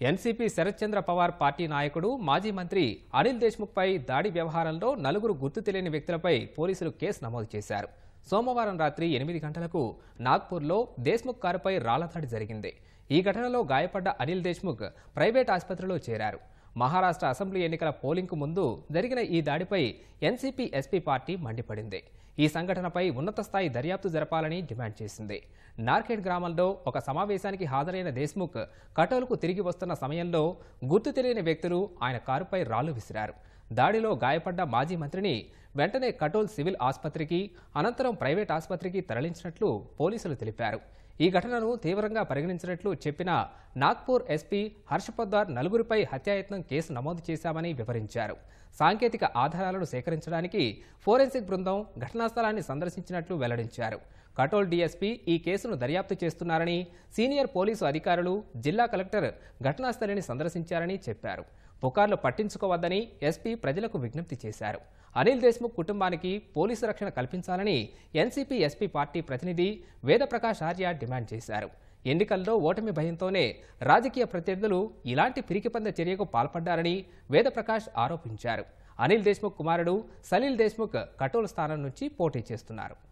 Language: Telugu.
ఎన్సీపీ శరత్చంద్ర పవార్ పార్టీ నాయకుడు మాజీ మంత్రి అనిల్ దేశ్ముఖ్పై దాడి వ్యవహారంలో నలుగురు గుర్తు తెలియని వ్యక్తులపై పోలీసులు కేసు నమోదు చేశారు. సోమవారం రాత్రి ఎనిమిది గంటలకు నాగ్పూర్లో దేశ్ముఖ్ కారుపై రాళ్ళదాడి జరిగింది. ఈ ఘటనలో గాయపడ్డ అనిల్ దేశ్ముఖ్ ప్రైవేట్ ఆసుపత్రిలో చేరారు. మహారాష్ట్ర అసెంబ్లీ ఎన్నికల పోలింగ్కు ముందు జరిగిన ఈ దాడిపై ఎన్సీపీ ఎస్పీ పార్టీ మండిపడింది. ఈ సంఘటనపై ఉన్నత స్థాయి దర్యాప్తు జరపాలని డిమాండ్ చేసింది. నార్కెట్ గ్రామంలో ఒక సమావేశానికి హాజరైన దేశ్ముఖ్ కటోల్కు తిరిగి వస్తున్న సమయంలో గుర్తు తెలియని వ్యక్తులు ఆయన కారుపై రాళ్ళు విసిరారు. దాడిలో గాయపడ్డ మాజీ మంత్రిని వెంటనే కటోల్ సివిల్ ఆసుపత్రికి అనంతరం ప్రైవేట్ ఆసుపత్రికి తరలించినట్లు పోలీసులు తెలిపారు. ఈ ఘటనను తీవ్రంగా పరిగణించినట్లు చెప్పిన నాగ్పూర్ ఎస్పీ హర్షపొద్దార్ నలుగురిపై హత్యాయత్నం కేసు నమోదు చేశామని వివరించారు. సాంకేతిక ఆధారాలను సేకరించడానికి ఫోరెన్సిక్ బృందం ఘటనా స్థలాన్ని సందర్శించినట్లు వెల్లడించారు. కటోల్ డీఎస్పీ ఈ కేసును దర్యాప్తు చేస్తున్నారని సీనియర్ పోలీసు అధికారులు జిల్లా కలెక్టర్ ఘటనాస్థలిని సందర్శించారని చెప్పారు. పుకార్లు పట్టించుకోవద్దని ఎస్పీ ప్రజలకు విజ్ఞప్తి చేశారు. అనిల్ దేశ్ముఖ్ కుటుంబానికి పోలీసు రక్షణ కల్పించాలని ఎన్సీపీ ఎస్పీ పార్టీ ప్రతినిధి వేదప్రకాష్ ఆర్య డిమాండ్ చేశారు. ఎన్నికల్లో ఓటమి భయంతోనే రాజకీయ ప్రత్యర్థులు ఇలాంటి పిరికిపంద చర్యకు పాల్పడ్డారని వేదప్రకాష్ ఆరోపించారు. అనిల్ దేశ్ముఖ్ కుమారుడు సలీల్ దేశ్ముఖ్ కటోల్ స్థానం నుంచి పోటీ చేస్తున్నారు.